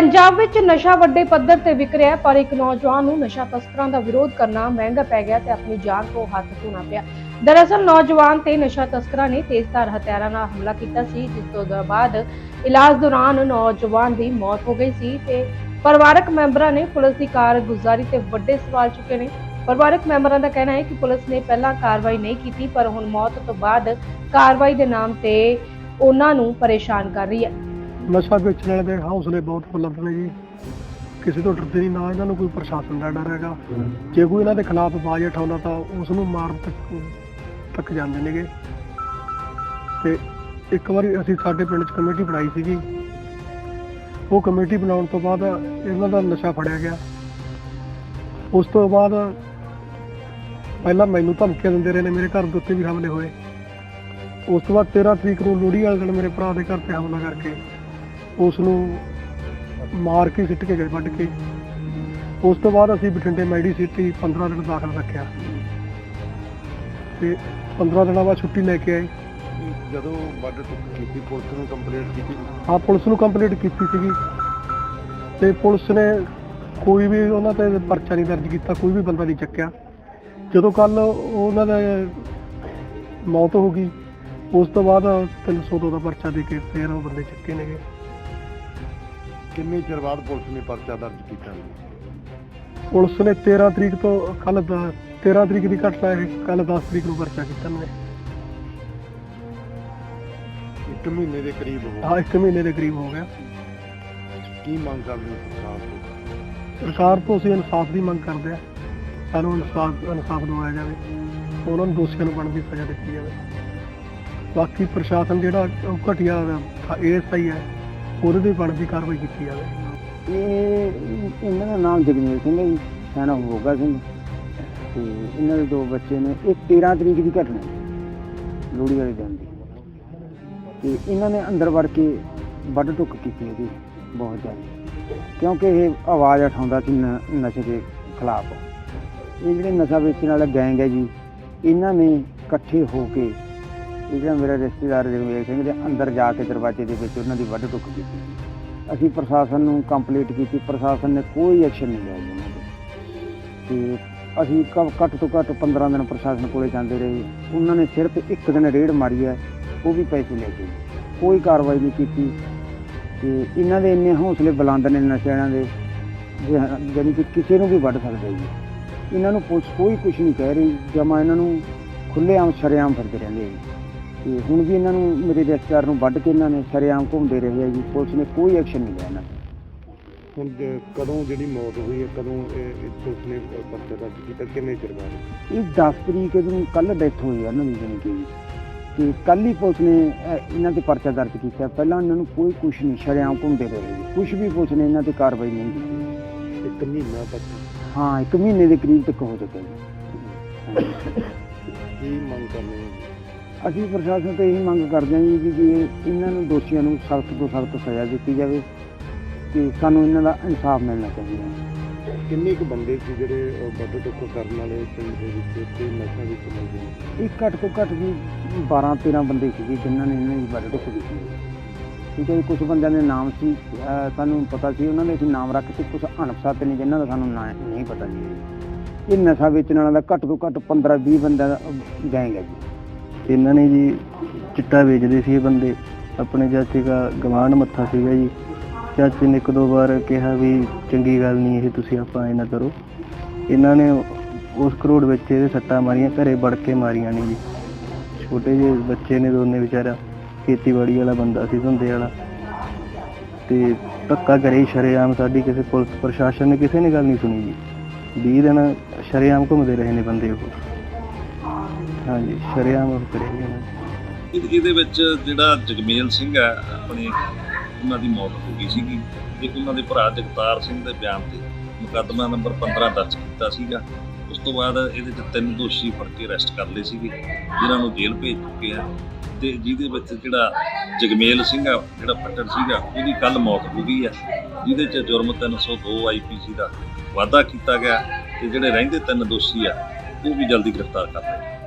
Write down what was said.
ਪੰਜਾਬ ਵਿੱਚ ਨਸ਼ਾ ਵੱਡੇ ਪੱਧਰ ਤੇ ਵਿਕ ਰਿਹਾ ਹੈ, ਪਰ ਇੱਕ ਨੌਜਵਾਨ ਨੂੰ ਨਸ਼ਾ ਤਸਕਰਾਂ ਦਾ ਵਿਰੋਧ ਕਰਨਾ ਮਹਿੰਗਾ ਪੈ ਗਿਆ ਤੇ ਆਪਣੀ ਜਾਨ ਤੋਂ ਹੱਥ ਧੋਣਾ ਪਿਆ। ਦਰਅਸਲ ਨੌਜਵਾਨ ਤੇ ਨਸ਼ਾ ਤਸਕਰਾਂ ਨੇ ਤੇਜ਼ਧਾਰ ਹਥਿਆਰਾਂ ਨਾਲ ਹਮਲਾ ਕੀਤਾ ਸੀ ਜਿਸ ਤੋਂ ਬਾਅਦ ਇਲਾਜ ਦੌਰਾਨ ਨੌਜਵਾਨ ਦੀ ਮੌਤ ਹੋ ਗਈ ਸੀ ਤੇ ਪਰਿਵਾਰਕ ਮੈਂਬਰਾਂ ਨੇ ਪੁਲਿਸ ਦੀ ਕਾਰਗੁਜ਼ਾਰੀ ਤੇ ਵੱਡੇ ਸਵਾਲ ਚੁੱਕੇ ਨੇ। ਪਰਿਵਾਰਕ ਮੈਂਬਰਾਂ ਦਾ ਕਹਿਣਾ ਹੈ ਕਿ ਪੁਲਿਸ ਨੇ ਪਹਿਲਾਂ ਕਾਰਵਾਈ ਨਹੀਂ ਕੀਤੀ ਪਰ ਹੁਣ ਮੌਤ ਤੋਂ ਬਾਅਦ ਕਾਰਵਾਈ ਦੇ ਨਾਮ ਤੇ ਉਹਨਾਂ ਨੂੰ ਪਰੇਸ਼ਾਨ ਕਰ ਰਹੀ ਹੈ। ਨਸ਼ਾ ਵੇਚਣ ਵਾਲੇ ਦੇ ਹੌਸਲੇ ਬਹੁਤ ਬੁਲੰਦ ਨੇ ਜੀ। ਕਿਸੇ ਤੋਂ ਡਰਦੇ ਨਹੀਂ, ਨਾ ਇਹਨਾਂ ਨੂੰ ਕੋਈ ਪ੍ਰਸ਼ਾਸਨ ਦਾ ਡਰ ਹੈਗਾ। ਜੇ ਕੋਈ ਇਹਨਾਂ ਦੇ ਖਿਲਾਫ ਆਵਾਜ਼ ਉਠਾਉਂਦਾ ਤਾਂ ਉਸ ਨੂੰ ਮਾਰਨ ਤੱਕ ਤੱਕ ਜਾਂਦੇ ਨੇਗੇ। ਤੇ ਇੱਕ ਵਾਰੀ ਅਸੀਂ ਸਾਡੇ ਪਿੰਡ 'ਚ ਕਮੇਟੀ ਬਣਾਈ ਸੀਗੀ। ਉਹ ਕਮੇਟੀ ਬਣਾਉਣ ਤੋਂ ਬਾਅਦ ਇਹਨਾਂ ਦਾ ਨਸ਼ਾ ਫੜਿਆ ਗਿਆ। ਉਸ ਤੋਂ ਬਾਅਦ ਪਹਿਲਾਂ ਮੈਨੂੰ ਧਮਕੀਆਂ ਦਿੰਦੇ ਰਹੇ ਨੇ, ਮੇਰੇ ਘਰ ਦੇ ਉੱਤੇ ਵੀ ਹਮਲੇ ਹੋਏ। ਉਸ ਤੋਂ ਬਾਅਦ 13 ਤਰੀਕ ਨੂੰ ਲੋਹੜੀ ਵਾਲੇ ਦਿਨ ਮੇਰੇ ਭਰਾ ਦੇ ਘਰ ਤੇ ਹਮਲਾ ਕਰਕੇ ਉਸ ਨੂੰ ਮਾਰ ਕੇ ਸਿੱਟ ਕੇ ਗਏ ਵੱਢ ਕੇ। ਉਸ ਤੋਂ ਬਾਅਦ ਅਸੀਂ ਬਠਿੰਡੇ ਮੈਡੀ ਸਿਟੀ 15 ਦਿਨ ਦਾਖਲ ਰੱਖਿਆ। ਤੇ 15 ਦਿਨਾਂ ਬਾਅਦ ਛੁੱਟੀ ਲੈ ਕੇ ਆਏ। ਜਦੋਂ ਵੱਡ ਟੁੱਕ ਕੀਤੀ ਪੁਲਿਸ ਨੂੰ ਕੰਪਲੇਂਟ ਕੀਤੀ? ਹਾਂ ਪੁਲਿਸ ਨੂੰ ਕੰਪਲੀਟ ਕੀਤੀ ਸੀਗੀ। ਤੇ ਪੁਲਿਸ ਨੇ ਕੋਈ ਵੀ ਉਹਨਾਂ ਤੇ ਪਰਚਾ ਨਹੀਂ ਦਰਜ ਕੀਤਾ ਕੋਈ ਵੀ ਬੰਦਾ ਨਹੀਂ ਚੱਕਿਆ। ਜਦੋਂ ਕੱਲ ਉਹਨਾਂ ਦਾ ਮੌਤ ਹੋ ਗਈ ਉਸ ਤੋਂ ਬਾਅਦ 302 ਦਾ ਪਰਚਾ ਦੇ ਕੇ ਫਿਰ ਉਹ ਬੰਦੇ ਚੱਕੇ ਨੇਗੇ। ਕਿੰਨੇ ਚਿਰ ਬਾਅਦ ਪੁਲਿਸ ਨੇ ਪਰਚਾ ਦਰਜ ਕੀਤਾ ਪੁਲਿਸ ਨੇ 13 ਤਰੀਕ ਤੋਂ ਕੱਲ 13 ਤਰੀਕ ਦੀ ਘਟਨਾ ਹੈ ਕੱਲ 10 ਤਰੀਕ ਨੂੰ ਪਰਚਾ ਕੀਤਾ ਨੇ ਇੱਕ ਮਹੀਨੇ ਦੇ ਕਰੀਬ ਹੋ ਹਾਂ ਇੱਕ ਮਹੀਨੇ ਦੇ ਕਰੀਬ ਹੋ ਗਿਆ। ਕੀ ਮੰਗ ਕਰਦੇ ਹੋ ਸਰਕਾਰ ਤੋਂ? ਸਰਕਾਰ ਤੋਂ ਅਸੀਂ ਇਨਸਾਫ ਦੀ ਮੰਗ ਕਰਦੇ ਆ ਸਾਨੂੰ ਇਨਸਾਫ ਇਨਸਾਫ ਦਿਵਾਇਆ ਜਾਵੇ। ਉਹਨਾਂ ਨੂੰ ਦੋਸ਼ੀਆਂ ਨੂੰ ਬਣਦੀ ਸਜ਼ਾ ਦਿੱਤੀ ਜਾਵੇ। ਬਾਕੀ ਪ੍ਰਸ਼ਾਸਨ ਜਿਹੜਾ ਉਹ ਘਟੀਆ ਏਐਸਆਈ ਹੈ। ਉਹਦੇ ਤੇ ਬਣਦੀ ਕਾਰਵਾਈ ਕੀਤੀ ਜਾਵੇ। ਇਹ ਇਹਨਾਂ ਦਾ ਨਾਮ ਜਗਮੇਲ ਸਿੰਘ ਹੈ ਜੀ, ਸਾਨਾ ਹੋਗਾ ਸਿੰਘ। ਤੇ ਇਹਨਾਂ ਦੇ ਦੋ ਬੱਚੇ ਨੇ, ਇਹ 13 ਤਰੀਕ ਦੀ ਘਟਨਾ ਹੈ ਲੋਹੜੀ ਵਾਲੇ ਦਿਨ ਦੀ। ਤੇ ਇਹਨਾਂ ਨੇ ਅੰਦਰ ਵੜ ਕੇ ਵੱਢ ਟੁੱਕ ਕੀਤੀ ਇਹਦੀ ਬਹੁਤ ਜ਼ਿਆਦਾ। ਕਿਉਂਕਿ ਇਹ ਆਵਾਜ਼ ਉਠਾਉਂਦਾ ਸੀ ਨ- ਨਸ਼ੇ ਦੇ ਖਿਲਾਫ। ਇਹ ਜਿਹੜੇ ਨਸ਼ਾ ਵੇਚਣ ਵਾਲਾ ਗੈਂਗ ਹੈ ਜੀ, ਇਹਨਾਂ ਨੇ ਇਕੱਠੇ ਹੋ ਕੇ ਇਹ ਜਿਹੜਾ ਮੇਰਾ ਰਿਸ਼ਤੇਦਾਰ ਜਗਮੇਲ ਸਿੰਘ ਦੇ ਅੰਦਰ ਜਾ ਕੇ ਦਰਵਾਜ਼ੇ ਦੇ ਵਿੱਚ ਉਹਨਾਂ ਦੀ ਵੱਢ ਟੁੱਕ ਕੀਤੀ ਅਸੀਂ ਪ੍ਰਸ਼ਾਸਨ ਨੂੰ ਕੰਪਲੀਟ ਕੀਤੀ, ਪ੍ਰਸ਼ਾਸਨ ਨੇ ਕੋਈ ਐਕਸ਼ਨ ਨਹੀਂ ਲਿਆ ਜੀ ਉਹਨਾਂ ਤੇ ਤੇ ਅਸੀਂ ਕ- ਘੱਟ ਤੋਂ ਘੱਟ 15 ਦਿਨ ਪ੍ਰਸ਼ਾਸਨ ਕੋਲੇ ਜਾਂਦੇ ਰਹੇ। ਉਹਨਾਂ ਨੇ ਸਿਰਫ ਇੱਕ ਦਿਨ ਰੇਡ ਮਾਰੀ ਹੈ, ਉਹ ਵੀ ਪੈਸੇ ਲੈ ਕੇ। ਕੋਈ ਕਾਰਵਾਈ ਨਹੀਂ ਕੀਤੀ। ਤੇ ਇਹਨਾਂ ਦੇ ਇੰਨੇ ਹੌਸਲੇ ਬੁਲੰਦ ਨੇ ਨਸ਼ਿਆਂ ਦੇ, ਜੇ- ਜਾਣੀ ਕਿ ਕਿਸੇ ਨੂੰ ਵੀ ਵੱਢ ਸਕਦੇ ਜੀ। ਇਹਨਾਂ ਨੂੰ ਪੁਲਿਸ ਕੋਈ ਕੁਝ ਨਹੀਂ ਕਹਿ ਰਹੀ, ਜਮਾ ਇਹਨਾਂ ਨੂੰ ਖੁੱਲ੍ਹੇਆਮ ਸ਼ਰੇਆਮ ਫਿਰਦੇ ਰਹਿੰਦੇ ਜੀ। ਤੇ ਹੁਣ ਵੀ ਇਹਨਾਂ ਨੂੰ ਮੇਰੇ ਰਿਸ਼ਤੇਦਾਰ ਨੂੰ ਵੱਢ ਕੇ ਇਹਨਾਂ ਨੇ ਸ਼ਰੇਆਮ ਘੁੰਮਦੇ ਰਹੇ ਆ ਜੀ। ਪੁਲਿਸ ਨੇ ਕੋਈ ਐਕਸ਼ਨ ਨਹੀਂ ਲਿਆ ਇਹਨਾਂ ਤੇ। ਹੁਣ ਜ- ਕਦੋਂ ਜਿਹੜੀ ਮੌਤ ਹੋਈ ਹੈ ਕਦੋਂ ਇਹ ਇਹ ਪੁਲਿਸ ਨੇ ਪਰਚਾ ਦਰਜ ਕੀਤਾ ਕਿੰਨੇ ਚਿਰ ਬਾਅਦ? ਇਹ 10 ਤਰੀਕ ਨੂੰ ਕੱਲ ਡੈਥ ਹੋਈ ਆ ਇਹਨਾਂ ਦੀ ਜਾਣੀ ਕਿ। ਜੀ ਤੇ ਕੱਲ ਹੀ ਪੁਲਿਸ ਨੇ ਅਹ, ਇਹਨਾਂ ਤੇ ਪਰਚਾ ਦਰਜ ਕੀਤਾ। ਪਹਿਲਾਂ ਇਹਨਾਂ ਨੂੰ ਕੋਈ ਕੁਛ ਨਹੀਂ ਸ਼ਰੇਆਮ ਘੁੰਮਦੇ ਰਹੇ ਜੀ। ਕੁਛ ਵੀ ਪੁਲਿਸ ਨੇ ਇਹਨਾਂ ਤੇ ਕਾਰਵਾਈ ਨਹੀਂ ਕੀਤੀ। ਇੱਕ ਮਹੀਨਾ ਤੱਕ? ਹਾਂ ਇੱਕ ਮਹੀਨੇ ਦੇ ਕਰੀਬ ਤੱਕ ਹੋ ਚੁੱਕਿਆ ਜੀ। ਕੀ ਮੰਗ ਕਰਨੀ ਹੈ? ਅਸੀਂ ਪ੍ਰਸ਼ਾਸਨ ਤੋਂ ਇਹੀ ਮੰਗ ਕਰਦੇ ਹਾਂ ਜੀ ਕਿ ਇਹਨਾਂ ਨੂੰ ਦੋਸ਼ੀਆਂ ਨੂੰ ਸਖਤ ਤੋਂ ਸਖਤ ਸਜ਼ਾ ਦਿੱਤੀ ਜਾਵੇ ਤੇ ਸਾਨੂੰ ਇਹਨਾਂ ਦਾ ਇਨਸਾਫ ਮਿਲਣਾ ਚਾਹੀਦਾ ਹੈ। ਕਿੰਨੇ ਕੁ ਬੰਦੇ ਸੀ ਜਿਹੜੇ ਵੱਡ ਟੁੱਕ ਕਰਨ ਵਾਲੇ ਪਿੰਡ ਦੇ ਵਿੱਚ ਤੇ ਨਸ਼ਾ ਵਿੱਚ ਮਿਲਦੇ ਨੇ ਇਹ ਘੱਟ ਤੋਂ ਘੱਟ ਵੀ 12 13 ਬੰਦੇ ਸੀਗੇ ਜਿਨ੍ਹਾਂ ਨੇ ਇਹਨਾਂ ਦੀ ਵੱਢ ਟੁੱਕ ਕੀਤੀ ਠੀਕ ਹੈ ਕੁਝ ਬੰਦਿਆਂ ਦੇ ਨਾਮ ਸੀ ਸਾਨੂੰ ਪਤਾ ਸੀ ਉਹਨਾਂ ਦੇ ਅਸੀਂ ਨਾਮ ਰੱਖ ਤੇ ਕੁਝ ਅਣਪਛਾਤੇ ਨੇ ਜਿਨ੍ਹਾਂ ਦਾ ਸਾਨੂੰ ਨਾਂ ਨਹੀਂ ਪਤਾ ਜੀ। ਇਹ ਨਸ਼ਾ ਵੇਚਣ ਵਾਲਾ ਦਾ ਘੱਟ ਤੋਂ ਘੱਟ 15 20 ਬੰਦਿਆਂ ਦਾ ਗੈਂਗ ਹੈ ਜੀ। ਇਹਨਾਂ ਨੇ ਜੀ ਚਿੱਟਾ ਵੇਚਦੇ ਸੀ ਇਹ ਬੰਦੇ। ਆਪਣੇ ਚਾਚੇ ਦਾ ਗਵਾਂਢ ਮੱਥਾ ਸੀਗਾ ਜੀ। ਚਾਚੇ ਨੇ ਇੱਕ ਦੋ ਵਾਰ ਕਿਹਾ ਵੀ ਚੰਗੀ ਗੱਲ ਨਹੀਂ ਇਹ, ਤੁਸੀਂ ਆਪਾਂ ਇਹ ਨਾ ਕਰੋ। ਇਹਨਾਂ ਨੇ ਉਸ ਕਰੋੜ ਵਿੱਚ ਇਹਦੇ ਸੱਟਾਂ ਮਾਰੀਆਂ, ਘਰੇ ਵੜ ਕੇ ਮਾਰੀਆਂ ਨੇ ਜੀ। ਛੋਟੇ ਜਿਹੇ ਬੱਚੇ ਨੇ ਦੋਨੇ ਵਿਚਾਰਾ, ਖੇਤੀਬਾੜੀ ਵਾਲਾ ਬੰਦਾ ਸੀ, ਧੰਦੇ ਵਾਲਾ। ਤੇ ਧੱਕਾ ਕਰੇ ਸ਼ਰੇਆਮ, ਸਾਡੀ ਕਿਸੇ ਪੁਲਿਸ ਪ੍ਰਸ਼ਾਸਨ ਨੇ ਕਿਸੇ ਨੇ ਗੱਲ ਨਹੀਂ ਸੁਣੀ ਜੀ। 20 ਦਿਨ ਸ਼ਰੇਆਮ ਘੁੰਮਦੇ ਰਹੇ ਨੇ ਬੰਦੇ ਉਹ। ਹਾਂਜੀ, ਸ਼ਰੇਆਮ ਉਹ ਕਰੇ ਇਹਦੇ ਵਿੱਚ ਜਿਹੜਾ ਜਗਮੇਲ ਸਿੰਘ ਹੈ, ਆਪਣੀ ਉਹਨਾਂ ਦੀ ਮੌਤ ਹੋ ਗਈ ਸੀਗੀ, ਇੱਕ ਉਹਨਾਂ ਦੇ ਭਰਾ ਜਗਤਾਰ ਸਿੰਘ ਦੇ ਬਿਆਨ ਤੇ ਮੁਕੱਦਮਾ ਨੰਬਰ 15 ਦਰਜ ਕੀਤਾ ਸੀਗਾ। ਉਸ ਤੋਂ ਬਾਅਦ ਇਹਦੇ ਚ ਤਿੰਨ ਦੋਸ਼ੀ ਫੜ ਕੇ ਅਰੈਸਟ ਕਰ ਲਏ ਸੀਗੇ, ਜਿਨ੍ਹਾਂ ਨੂੰ ਜੇਲ੍ਹ ਭੇਜ ਚੁੱਕੇ ਆ। ਤੇ ਜਿਹਦੇ ਵਿੱਚ ਜਿਹੜਾ ਜਗਮੇਲ ਸਿੰਘ ਆ, ਜਿਹੜਾ ਫੱਟੜ ਸੀਗਾ, ਉਹਦੀ ਕੱਲ ਮੌਤ ਹੋ ਗਈ ਆ। ਜਿਹਦੇ ਚ ਜੁਰਮ 302 ਆਈਪੀਸੀ ਦਾ ਵਾਅਦਾ ਕੀਤਾ ਗਿਆ, ਤੇ ਜਿਹੜੇ ਰਹਿੰਦੇ ਤਿੰਨ ਦੋਸ਼ੀ ਆ, ਉਹ ਵੀ ਜਲਦੀ ਗ੍ਰਿਫਤਾਰ ਕਰ ਲਏ।